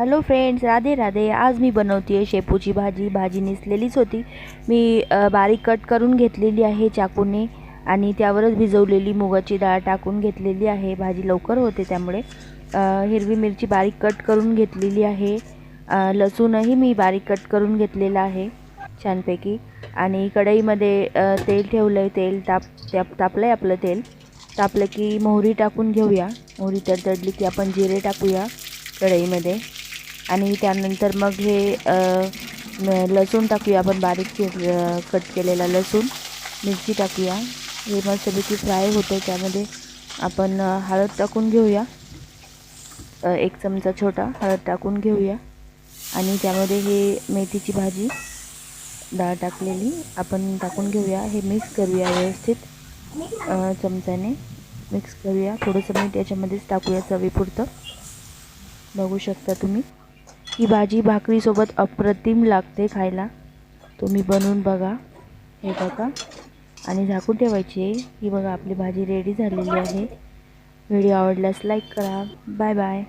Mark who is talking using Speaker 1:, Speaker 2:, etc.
Speaker 1: Hello friends Radhe Radhe. आज मी बनवते आहे शेपूची भाजी. भाजी निसलेलीच होती. मी बारीक कट करून घेतलेली आहे चाकूने आणि त्यावरच भिजवलेली मुगाची डाळ टाकून घेतलेली आहे. भाजी लवकर होते त्यामुळे हिरवी मिरची बारीक कट करून घेतलेली आहे. लसूणही मी बारीक कट करून घेतलेला आहे छानपैकी. आणि कढईमध्ये तेल ठेवलं आहे तेल ताप ताप तापलं आहे आपलं तेल. तापलं की मोहरी टाकून घेऊया. मोहरी तडतडली की आपण जिरे टाकूया कढईमध्ये. आणि त्यानंतर मग हे लसूण टाकूया आपण बारीक के कट केलेला लसूण. मिरची टाकूया. हे मस्तपैकी फ्राय होतं त्यामध्ये. आपण हळद टाकून घेऊया. एक चमचा छोटा हळद टाकून घेऊया. आणि त्यामध्ये हे मेथीची भाजी डाळ टाकलेली आपण टाकून घेऊया. हे मिक्स करूया व्यवस्थित. चमच्याने मिक्स करूया. थोडंसं मीठ याच्यामध्येच टाकूया चवीपुरतं. बघू शकता तुम्ही. ही भाजी भाकरीसोबत अप्रतिम लागते खायला. तुम्ही बनवून बघा. हे बघा. आणि झाकून ठेवायची आहे. ही बघा आपली भाजी रेडी झालेली आहे. व्हिडिओ आवडल्यास लाईक करा. Bye bye